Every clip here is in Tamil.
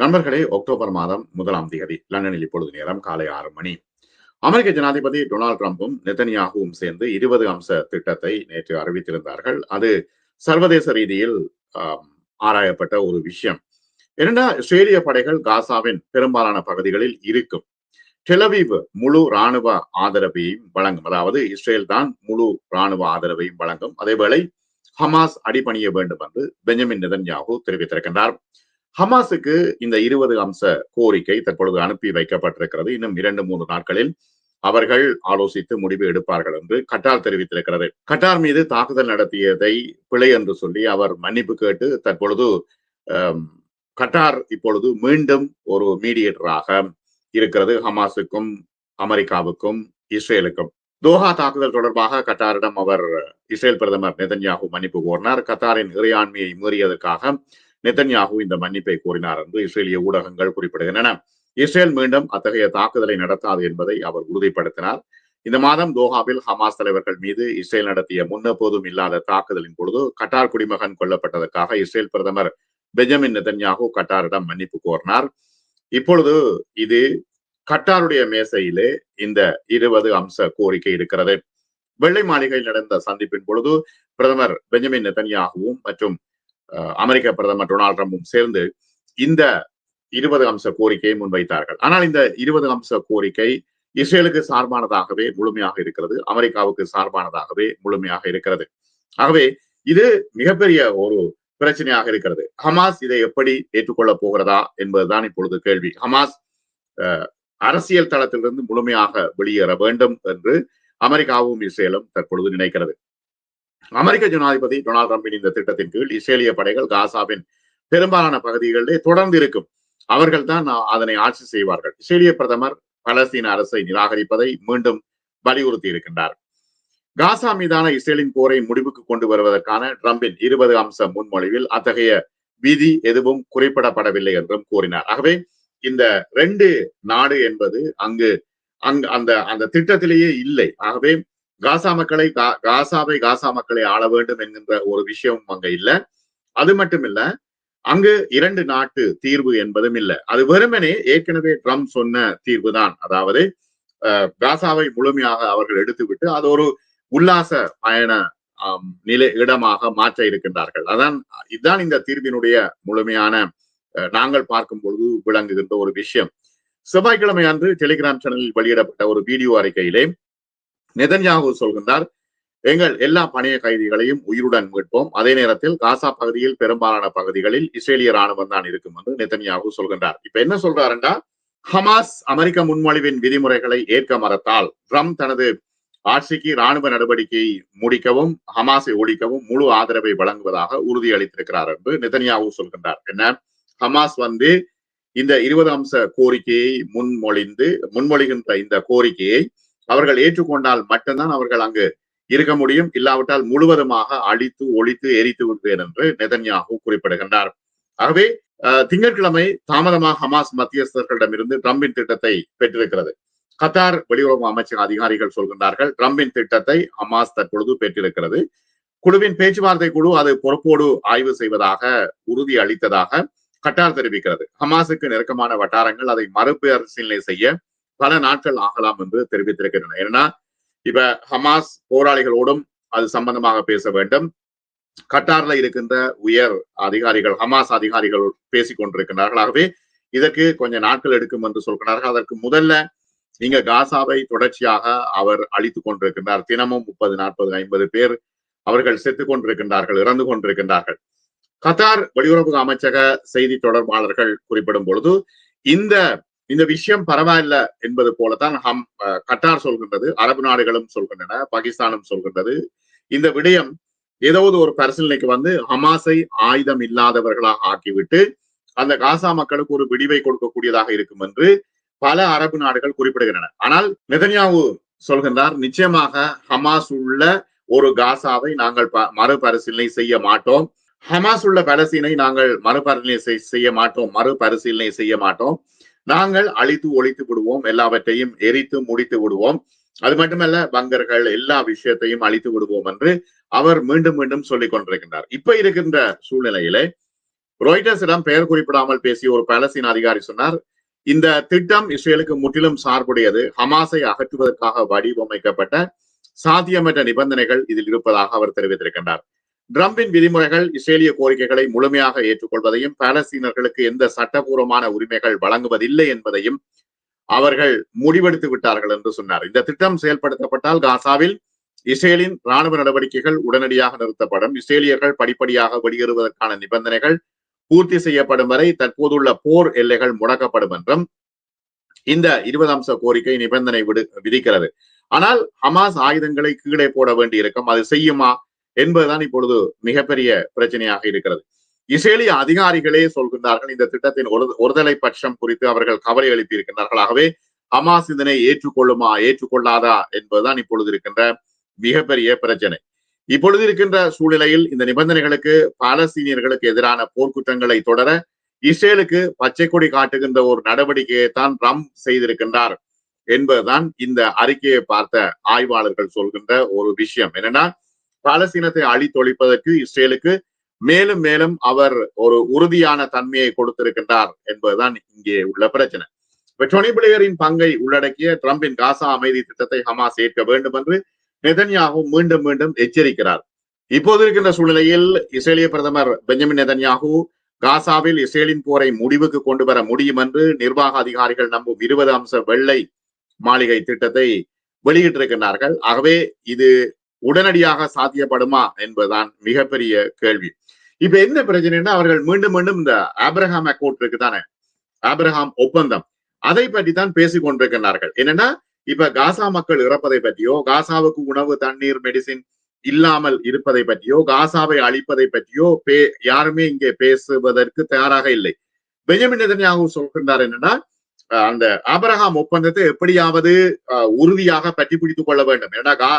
நண்பர்களே அக்டோபர் மாதம் முதலாம் தேதி லண்டனில் இப்பொழுது நேரம் காலை ஆறு மணி. அமெரிக்க ஜனாதிபதி டொனால்ட் டிரம்பும் நெத்தனியாகவும் சேர்ந்து இருபது அம்ச திட்டத்தை நேற்று அறிவித்திருந்தார்கள். அது சர்வதேச ரீதியில் ஆராயப்பட்ட ஒரு விஷயம். என்னன்னா இஸ்ரேலிய படைகள் காசாவின் பெரும்பாலான பகுதிகளில் இருக்கும். டெலவீவ் முழு ராணுவ ஆதரவையும் வழங்கும். அதாவது இஸ்ரேல் தான் முழு ராணுவ ஆதரவையும் வழங்கும். அதேவேளை ஹமாஸ் அடிபணிய வேண்டும் என்று பெஞ்சமின் நிதன்யாகு தெரிவித்திருக்கின்றார். ஹமாஸுக்கு இந்த இருபது அம்ச கோரிக்கை தற்பொழுது அனுப்பி வைக்கப்பட்டிருக்கிறது. இன்னும் இரண்டு மூன்று நாட்களில் அவர்கள் ஆலோசித்து முடிவு எடுப்பார்கள் என்று கட்டார் தெரிவித்திருக்கிறது. கட்டார் மீது தாக்குதல் நடத்தியதை பிழை என்று சொல்லி அவர் மன்னிப்பு கேட்டு தற்பொழுது கட்டார் இப்பொழுது மீண்டும் ஒரு மீடியேட்டராக இருக்கிறது. ஹமாஸுக்கும் அமெரிக்காவுக்கும் இஸ்ரேலுக்கும். தோஹா தாக்குதல் தொடர்பாக கட்டாரிடம் அவர் இஸ்ரேல் பிரதமர் நெதன்யாகு மன்னிப்பு கோரினார். கத்தாரின் இறையாண்மையை மீறியதற்காக நெதன்யாகு இந்த மன்னிப்பை கோரினார் என்று இஸ்ரேலிய ஊடகங்கள் குறிப்பிடுகின்றன. இஸ்ரேல் மீண்டும் அத்தகைய தாக்குதலை நடத்தாது என்பதை அவர் உறுதிப்படுத்தினார். இந்த மாதம் தோஹாவில் ஹமாஸ் தலைவர்கள் மீது இஸ்ரேல் நடத்திய முன்னெப்போதும் இல்லாத தாக்குதலின் பொழுது கட்டார் குடிமகன் கொல்லப்பட்டதற்காக இஸ்ரேல் பிரதமர் பெஞ்சமின் நெதன்யாகு கட்டாரிடம் மன்னிப்பு கோரினார். இப்பொழுது இது கட்டாருடைய மேசையிலே இந்த இருபது அம்ச கோரிக்கை இருக்கிறது. வெள்ளை மாளிகையில் நடந்த சந்திப்பின் பொழுது பிரதமர் பெஞ்சமின் நெதன்யாகுவும் மற்றும் அஹ், அமெரிக்க பிரதமர் டொனால்ட் ட்ரம்பும் சேர்ந்து இந்த இருபது அம்ச கோரிக்கையை முன்வைத்தார்கள். ஆனால் இந்த இருபது அம்ச கோரிக்கை இஸ்ரேலுக்கு சார்பானதாகவே முழுமையாக இருக்கிறது. அமெரிக்காவுக்கு சார்பானதாகவே முழுமையாக இருக்கிறது. ஆகவே இது மிகப்பெரிய ஒரு பிரச்சனையாக இருக்கிறது. ஹமாஸ் இதை எப்படி ஏற்றுக்கொள்ளப் போகிறதா என்பதுதான் இப்பொழுது கேள்வி. ஹமாஸ் அரசியல் தளத்திலிருந்து முழுமையாக வெளியேற வேண்டும் என்று அமெரிக்காவும் இஸ்ரேலும் தற்பொழுது நினைக்கிறது. அமெரிக்க ஜனாதிபதி டொனால்டு ட்ரம்பின் இந்த திட்டத்தின் கீழ் இஸ்ரேலிய படைகள் காசாவின் பெரும்பாலான பகுதிகளிலே தொடர்ந்து இருக்கும். அவர்கள் தான் அதனை ஆட்சி செய்வார்கள். இஸ்ரேலிய பிரதமர் பலஸ்தீன அரசை நிராகரிப்பதை மீண்டும் வலியுறுத்தி இருக்கின்றார். காசா மீதான இஸ்ரேலின் போரை முடிவுக்கு கொண்டு வருவதற்கான டிரம்பின் இருபது அம்ச முன்மொழிவில் அத்தகைய விதி எதுவும் குறிப்பிடப்படவில்லை என்றும் கூறினார். ஆகவே இந்த ரெண்டு நாடு என்பது அங்கு அங்கு அந்த அந்த திட்டத்திலேயே இல்லை. ஆகவே காசா மக்களை கா- காசாவை காசா மக்களை ஆள வேண்டும் என்கின்ற ஒரு விஷயமும் அங்க இல்ல. அது மட்டும் இல்ல அங்கு இரண்டு நாட்டு தீர்வு என்பதும் இல்லை. அது வெறுமனே ஏற்கனவே ட்ரம்ப் சொன்ன தீர்வு தான் அதாவது காசாவை முழுமையாக அவர்கள் எடுத்துவிட்டு அது ஒரு உல்லாச பயண நிலை இடமாக மாற்ற இருக்கின்றார்கள். அதான் இதுதான் இந்த தீர்வினுடைய முழுமையான அஹ், நாங்கள் பார்க்கும் பொழுது விளங்குகின்ற ஒரு விஷயம். செவ்வாய்க்கிழமை அன்று டெலிகிராம் சேனலில் வெளியிடப்பட்ட ஒரு வீடியோ அறிக்கையிலே நெதன்யாகு சொல்கின்றார் எங்கள் எல்லா பணைய கைதிகளையும் உயிருடன் மீட்போம். அதே நேரத்தில் காசா பகுதியில் பெரும்பாலான பகுதிகளில் இஸ்ரேலிய ராணுவம் தான் இருக்கும் என்று நெதன்யாகு சொல்கின்றார். இப்ப என்ன சொல்றாருண்டா? ஹமாஸ் அமெரிக்க முன்மொழிவின் விதிமுறைகளை ஏற்க மறத்தால் ட்ரம்ப் தனது ஆட்சிக்கு ராணுவ நடவடிக்கையை முடிக்கவும் ஹமாஸை ஒழிக்கவும் முழு ஆதரவை வழங்குவதாக உறுதியளித்திருக்கிறார் என்று நெதன்யாகு சொல்கின்றார். என்ன? ஹமாஸ் வந்து இந்த இருபது அம்ச கோரிக்கையை முன்மொழிந்து முன்மொழிகின்ற இந்த கோரிக்கையை அவர்கள் ஏற்றுக்கொண்டால் மட்டும்தான் அவர்கள் அங்கு இருக்க முடியும். இல்லாவிட்டால் முழுவதுமாக அழித்து ஒழித்து எரித்து விடுவேன் என்று நெதன்யாகு குறிப்பிடுகின்றார். ஆகவே திங்கட்கிழமை தாமதமாக ஹமாஸ் மத்தியஸ்தர்களிடமிருந்து ட்ரம்பின் திட்டத்தை பெற்றிருக்கிறது. கத்தார் வெளியுறவு அமைச்சக அதிகாரிகள் சொல்கின்றார்கள் ட்ரம்பின் திட்டத்தை ஹமாஸ் தற்பொழுது பெற்றிருக்கிறது. குழுவின் பேச்சுவார்த்தை குழு அது பொறுப்போடு ஆய்வு செய்வதாக உறுதி அளித்ததாக கட்டார் தெரிவிக்கிறது. ஹமாஸுக்கு நெருக்கமான வட்டாரங்கள் அதை மறுபரிசீலனை செய்ய பல நாட்கள் ஆகலாம் என்று தெரிவித்திருக்கின்றன. ஏன்னா இப்ப ஹமாஸ் போராளிகளோடும் அது சம்பந்தமாக பேச வேண்டும். கட்டார்ல இருக்கின்ற உயர் அதிகாரிகள் ஹமாஸ் அதிகாரிகள் பேசிக் கொண்டிருக்கிறார்கள் ஆகவே இதற்கு கொஞ்சம் நாட்கள் எடுக்கும் என்று சொல்கிறார்கள் அதற்கு முதல்ல இங்க காசாவை தொடர்ச்சியாக அவர் அழித்துக் கொண்டிருக்கின்றார். தினமும் முப்பது நாற்பது ஐம்பது பேர் அவர்கள் செத்துக் கொண்டிருக்கின்றார்கள் இறந்து கொண்டிருக்கின்றார்கள். கத்தார் வெளியுறவு அமைச்சக செய்தி தொடர்பாளர்கள் குறிப்பிடும் பொழுது இந்த இந்த விஷயம் பரவாயில்ல என்பது போலத்தான் ஹம் அஹ், கட்டார் சொல்கின்றது அரபு நாடுகளும் சொல்கின்றன பாகிஸ்தானும் சொல்கின்றது. இந்த விடயம் ஏதாவது ஒரு பரிசீலனைக்கு வந்து ஹமாஸை ஆயுதம் இல்லாதவர்களாக ஆக்கிவிட்டு அந்த காசா மக்களுக்கு ஒரு விடிவை கொடுக்கக்கூடியதாக இருக்கும் என்று பல அரபு நாடுகள் குறிப்பிடுகின்றன. ஆனால் நெதன்யாவு சொல்கின்றார் நிச்சயமாக ஹமாஸ் உள்ள ஒரு காசாவை நாங்கள் மறுபரிசீலனை செய்ய மாட்டோம். ஹமாஸ் உள்ள பலசீனை நாங்கள் மறுபரிசீலனை செய்- செய்ய மாட்டோம். மறுபரிசீலனை செய்ய மாட்டோம். நாங்கள் அழித்து ஒழித்து விடுவோம். எல்லாவற்றையும் எரித்து முடித்து விடுவோம். அது மட்டுமல்ல பங்கர்கள் எல்லா விஷயத்தையும் அழித்து விடுவோம் என்று அவர் மீண்டும் மீண்டும் சொல்லிக் கொண்டிருக்கின்றார். இப்ப இருக்கின்ற சூழ்நிலையிலே ராய்டர்ஸிடம் பெயர் குறிப்பிடாமல் பேசிய ஒரு பாலஸ்தீன அதிகாரி சொன்னார் இந்த திட்டம் இஸ்ரேலுக்கு முற்றிலும் சார்புடையது. ஹமாஸை அகற்றுவதற்காக வடிவமைக்கப்பட்ட சாத்தியமற்ற நிபந்தனைகள் இதில் இருப்பதாக அவர் தெரிவித்திருக்கின்றார். ட்ரம்பின் விதிமுறைகள் இஸ்ரேலிய கோரிக்கைகளை முழுமையாக ஏற்றுக்கொள்வதையும் பாலஸ்தீனர்களுக்கு எந்த சட்டபூர்வமான உரிமைகள் வழங்குவதில்லை என்பதையும் அவர்கள் முடிவெடுத்து விட்டார்கள் என்று சொன்னார். இந்த திட்டம் செயல்படுத்தப்பட்டால் காசாவில் இஸ்ரேலின் ராணுவ நடவடிக்கைகள் உடனடியாக நிறுத்தப்படும். இஸ்ரேலியர்கள் படிப்படியாக வெளியேறுவதற்கான நிபந்தனைகள் பூர்த்தி செய்யப்படும் வரை தற்போதுள்ள போர் எல்லைகள் முடக்கப்படும் என்றும் இந்த இருபது அம்ச கோரிக்கை நிபந்தனை விடு விதிக்கிறது. ஆனால் ஹமாஸ் ஆயுதங்களை கீழே போட வேண்டி இருக்கும் அது செய்யுமா என்பதுதான் இப்பொழுது மிகப்பெரிய பிரச்சனையாக இருக்கிறது. இஸ்ரேலிய அதிகாரிகளே சொல்கின்றார்கள் இந்த திட்டத்தின் ஒரு ஒருதலை பட்சம் குறித்து அவர்கள் கவலை எழுப்பியிருக்கின்றார்கள். ஆகவே ஹமாஸ் இதனை ஏற்றுக்கொள்ளுமா ஏற்றுக்கொள்ளாதா என்பதுதான் இப்பொழுது இருக்கின்ற மிகப்பெரிய பிரச்சனை. இப்பொழுது இருக்கின்ற சூழ்நிலையில் இந்த நிபந்தனைகளுக்கு பாலஸ்தீனியர்களுக்கு எதிரான போர்க்குற்றங்களை தொடர இஸ்ரேலுக்கு பச்சை கொடி காட்டுகின்ற ஒரு நடவடிக்கையை தான் ரம் செய்திருக்கின்றார் என்பதுதான் இந்த அறிக்கையை பார்த்த ஆய்வாளர்கள் சொல்கின்ற ஒரு விஷயம். என்னன்னா பாலஸ்தீனத்தை அழித்தொழிப்பதற்கு இஸ்ரேலுக்கு மேலும் மேலும் அவர் ஒரு உறுதியான தன்மையை கொடுத்திருக்கின்றார் என்பதுதான் இங்கே உள்ள பிரச்சனை. டொனி பிளேயரின் பங்கை உள்ளடக்கிய ட்ரம்பின் காசா அமைதி திட்டத்தை ஹமாஸ் ஏற்க வேண்டும் என்று நெதன்யாகு மீண்டும் மீண்டும் எச்சரிக்கிறார். இப்போது இருக்கின்ற சூழ்நிலையில் இஸ்ரேலிய பிரதமர் பெஞ்சமின் நெதன்யாகு காசாவில் இஸ்ரேலின் போரை முடிவுக்கு கொண்டு வர முடியும் என்று நிர்வாக அதிகாரிகள் நம்பும் இருபது அம்ச வெள்ளை மாளிகை திட்டத்தை வெளியிட்டிருக்கின்றார்கள். ஆகவே இது உடனடியாக சாத்தியப்படுமா என்பதுதான் மிகப்பெரிய கேள்வி. இப்ப என்ன பிரச்சனைன்னா அவர்கள் மீண்டும் மீண்டும் இந்த ஆப்ரஹாம் அக்கௌண்ட் இருக்கு தானே ஆப்ரஹாம் ஒப்பந்தம் அதை பற்றி தான் பேசிக் கொண்டிருக்கின்றார்கள் என்னன்னா இப்ப காசா மக்கள் இறப்பதை பற்றியோ காசாவுக்கு உணவு தண்ணீர் மெடிசின் இல்லாமல் இருப்பதை பற்றியோ காசாவை அழிப்பதை பற்றியோ பே யாருமே இங்கே பேசுவதற்கு தயாராக இல்லை. பெஞ்சமின் நெதன்யாகு சொல்கின்றார் என்னன்னா அந்த ஆபரகாம் ஒப்பந்தத்தை எப்படியாவது உறுதியாக பற்றி பிடித்துக் கொள்ள வேண்டும். ஏன்னா கா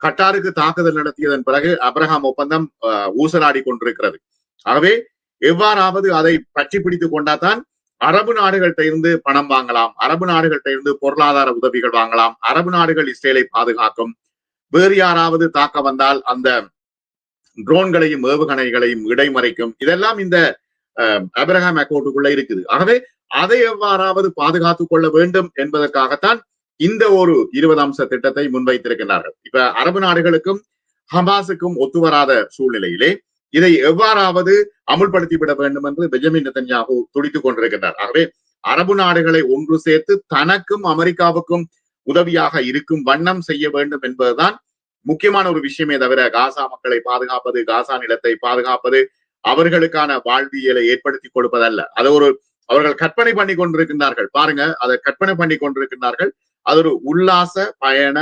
கட்டாருக்கு தாக்குதல் நடத்தியதன் பிறகு அப்ரஹாம் ஒப்பந்தம் ஊசலாடி கொண்டிருக்கிறது. ஆகவே எவ்வாறாவது அதை பற்றி பிடித்துக் கொண்டாதான் அரபு நாடுகள்கிட்ட இருந்து பணம் வாங்கலாம். அரபு நாடுகள்கிட்ட இருந்து பொருளாதார உதவிகள் வாங்கலாம். அரபு நாடுகள் இஸ்ரேலை பாதுகாக்கும். வேறு யாராவது தாக்க வந்தால் அந்த ட்ரோன்களையும் ஏவுகணைகளையும் இடைமறைக்கும். இதெல்லாம் இந்த அபிரஹாம் அக்கௌண்ட்டுக்குள்ள இருக்குது. ஆகவே அதை எவ்வாறாவது பாதுகாத்துக் கொள்ள வேண்டும் என்பதற்காகத்தான் இந்த ஒரு இருபது அம்ச திட்டத்தை முன்வைத்திருக்கிறார்கள் இப்ப அரபு நாடுகளுக்கும் ஹமாஸுக்கும் ஒத்துவராத சூழ்நிலையிலே இதை எவ்வாறாவது அமுல்படுத்தி விட வேண்டும் என்று பெஞ்சமின் நெத்தன்யாகு துடித்துக் கொண்டிருக்கின்றார். ஆகவே அரபு நாடுகளை ஒன்று சேர்த்து தனக்கும் அமெரிக்காவுக்கும் உதவியாக இருக்கும் வண்ணம் செய்ய வேண்டும் என்பதுதான் முக்கியமான ஒரு விஷயமே தவிர காசா மக்களை பாதுகாப்பது காசா நிலத்தை பாதுகாப்பது அவர்களுக்கான வாழ்வியலை ஏற்படுத்தி கொடுப்பதல்ல. அது ஒரு அவர்கள் கற்பனை பண்ணி கொண்டிருக்கின்றார்கள். பாருங்க அதை கற்பனை பண்ணி கொண்டிருக்கின்றார்கள். அது ஒரு உல்லாச பயண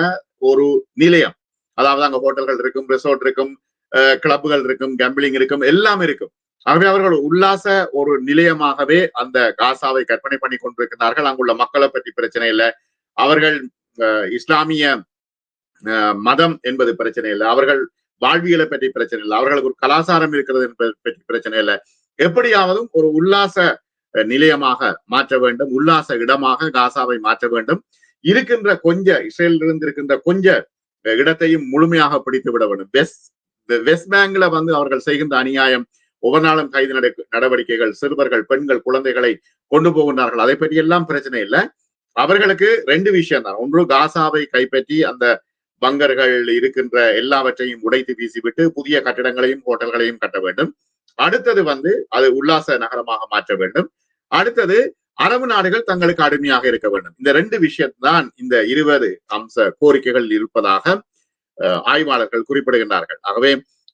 ஒரு நிலையம். அதாவது அங்க ஹோட்டல்கள் இருக்கும் ரிசோர்ட் இருக்கும் கிளப்புகள் இருக்கும் கேம்பிளிங் இருக்கும் எல்லாம் இருக்கும். ஆகவே அவர்கள் உல்லாச ஒரு நிலையமாகவே அந்த காசாவை கற்பனை பண்ணி கொண்டிருக்கிறார்கள். அங்குள்ள மக்களை பற்றி பிரச்சனை இல்லை. அவர்கள் இஸ்லாமிய மதம் என்பது பிரச்சனை இல்லை. அவர்கள் வாழ்வியலை பற்றி பிரச்சனை இல்லை. அவர்களுக்கு ஒரு கலாச்சாரம் இருக்கிறது என்பது பற்றி பிரச்சனை இல்லை. எப்படியாவதும் ஒரு உல்லாச நிலையமாக மாற்ற வேண்டும். உல்லாச இடமாக காசாவை மாற்ற வேண்டும். இருக்கின்ற கொஞ்ச இஸ்ரேலில் இருந்து இருக்கின்ற கொஞ்ச இடத்தையும் முழுமையாக பிடித்து விட வேண்டும். பெஸ்ட் வெஸ்ட் பேங்க்ல வந்து அவர்கள் செய்கின்ற அநியாயம் ஒவ்வொரு நாளும் கைது நடவடிக்கைகள் சிறுவர்கள் பெண்கள் குழந்தைகளை கொண்டு போகின்றார்கள். அதை பற்றி எல்லாம் பிரச்சனை இல்லை. அவர்களுக்கு ரெண்டு விஷயம் தான். ஒன்று காசாவை கைப்பற்றி அந்த பங்கர்கள் இருக்கின்ற எல்லாவற்றையும் உடைத்து வீசிவிட்டு புதிய கட்டிடங்களையும் ஹோட்டல்களையும் கட்ட வேண்டும். அடுத்தது வந்து அது உல்லாச நகரமாக மாற்ற வேண்டும். அடுத்தது அரபு நாடுகள் தங்களுக்கு அடிமையாக இருக்க வேண்டும். இந்த ரெண்டு விஷயத்தான் இந்த இருபது அம்ச கோரிக்கைகள் இருப்பதாக ஆய்வாளர்கள் குறிப்பிடுகின்றார்கள். ஆகவே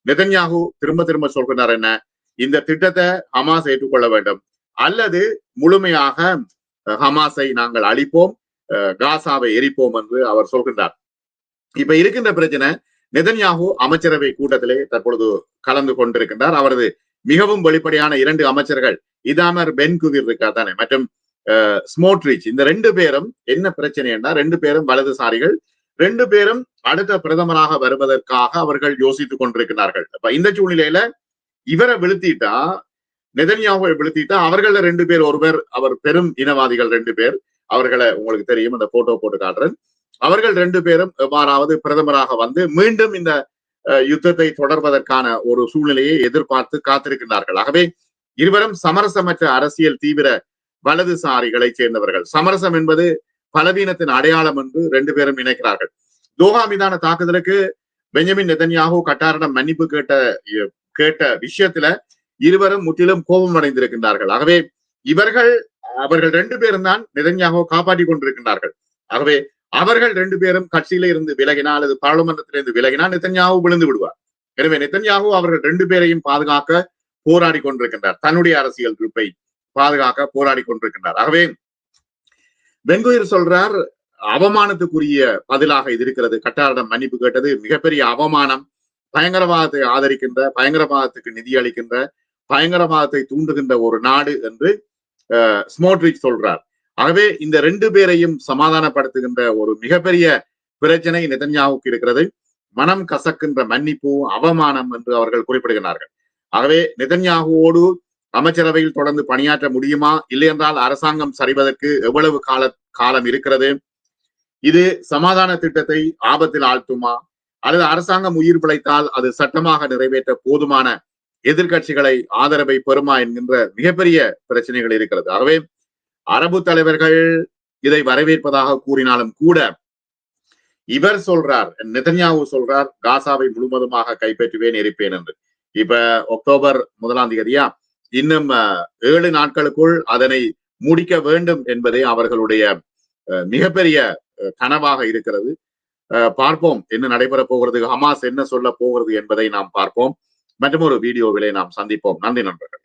நெதன்யாகு திரும்ப திரும்ப சொல்கிறார் என்ன? இந்த திட்டத்தை ஹமாஸ் ஏற்றுக்கொள்ள வேண்டும். அல்லது முழுமையாக ஹமாஸை நாங்கள் அழிப்போம் காசாவை எரிப்போம் என்று அவர் சொல்கின்றார். இப்ப இருக்கின்ற பிரச்சனை நெதன்யாகு அமைச்சரவை கூட்டத்திலே தற்பொழுது கலந்து கொண்டிருக்கின்றார். அவரது மிகவும் வெளிப்படையான இரண்டு அமைச்சர்கள் இதாமர் பென்குவிர் இருக்கா தானே மற்றும் ஸ்மோட்ரிச் இந்த ரெண்டு பேரும் என்ன பிரச்சனை என்றால் ரெண்டு பேரும் வலதுசாரிகள் ரெண்டு பேரும் அடுத்த பிரதமராக வருவதற்காக அவர்கள் யோசித்துக் கொண்டிருக்கிறார்கள். இப்ப இந்த சூழ்நிலையில இவரை வீழ்த்திட்டா நெதன்யாவை வீழ்த்திட்டா அவர்கள ரெண்டு பேர் ஒருவர் அவர் பெரும் இனவாதிகள் ரெண்டு பேர் அவர்களை உங்களுக்கு தெரியும் அந்த போட்டோ போட்டு காட்டுறேன். அவர்கள் ரெண்டு பேரும் எவ்வாறாவது பிரதமராக வந்து மீண்டும் இந்த அஹ், யுத்தத்தை தொடர்வதற்கான ஒரு சூழ்நிலையை எதிர்பார்த்து காத்திருக்கின்றார்கள் ஆகவே இருவரும் சமரசமற்ற அரசியல் தீவிர வலதுசாரிகளை சேர்ந்தவர்கள். சமரசம் என்பது பலவீனத்தின் அடையாளம் என்று ரெண்டு பேரும் நினைக்கிறார்கள். தோஹா மீதான தாக்குதலுக்கு பெஞ்சமின் நெதன்யாகு கட்டாரிடம் மன்னிப்பு கேட்ட கேட்ட விஷயத்துல இருவரும் முற்றிலும் கோபம் அடைந்திருக்கின்றார்கள் ஆகவே இவர்கள் அவர்கள் ரெண்டு பேரும் தான் நெதன்யாகோ காப்பாற்றி கொண்டிருக்கின்றார்கள். ஆகவே அவர்கள் ரெண்டு பேரும் கட்சியில இருந்து விலகினால் அல்லது பாராளுமன்றத்திலிருந்து விலகினால் நெத்தன்யாகு விழுந்து விடுவார். எனவே நெத்தன்யாகு அவர்கள் ரெண்டு பேரையும் பாதுகாக்க போராடி கொண்டிருக்கின்றார். தன்னுடைய அரசியல் குறிப்பை பாதுகாக்க போராடி கொண்டிருக்கின்றார். ஆகவே வெங்குயிர் சொல்றார் அவமானத்துக்குரிய பதிலாக இது இருக்கிறது. கட்டாரிடம் மன்னிப்பு கேட்டது மிகப்பெரிய அவமானம். பயங்கரவாதத்தை ஆதரிக்கின்ற பயங்கரவாதத்துக்கு நிதி அளிக்கின்ற பயங்கரவாதத்தை தூண்டுகின்ற ஒரு நாடு என்று ஸ்மோட்ரிச் சொல்றார். ஆகவே இந்த ரெண்டு பேரையும் சமாதானப்படுத்துகின்ற ஒரு மிகப்பெரிய பிரச்சனை நெதன்யாவுக்கு இருக்கிறது. மனம் கசக்கின்ற மன்னிப்பு அவமானம் என்று அவர்கள் குறிப்பிடுகிறார்கள். ஆகவே நெதன்யாகுவோடு அமைச்சரவையில் தொடர்ந்து பணியாற்ற முடியுமா? இல்லை என்றால் அரசாங்கம் சரிவதற்கு எவ்வளவு கால காலம் இருக்கிறது? இது சமாதான திட்டத்தை ஆபத்தில் ஆழ்த்துமா? அல்லது அரசாங்கம் உயிர் பிழைத்தால் அது சட்டமாக நிறைவேற்ற போதுமான எதிர்கட்சிகளை ஆதரவை பெறுமா என்கின்ற மிகப்பெரிய பிரச்சனைகள் இருக்கிறது. ஆகவே அரபு தலைவர்கள் இதை வரவேற்பதாக கூறினாலும் கூட இவர் சொல்றார் நெதன்யாவு சொல்றார் காசாவை முழுவதுமாக கைப்பற்றுவேன் இருப்பேன் என்று. இப்ப அக்டோபர் முதலாம் தேதியா இன்னும் ஏழு நாட்களுக்குள் அதனை முடிக்க வேண்டும் என்பதே அவர்களுடைய மிகப்பெரிய கனவாக இருக்கிறது. பார்ப்போம் என்ன நடைபெற போகிறது ஹமாஸ் என்ன சொல்ல போகிறது என்பதை நாம் பார்ப்போம். மற்றும் ஒரு வீடியோவிலே நாம் சந்திப்போம். நன்றி நண்பர்கள்.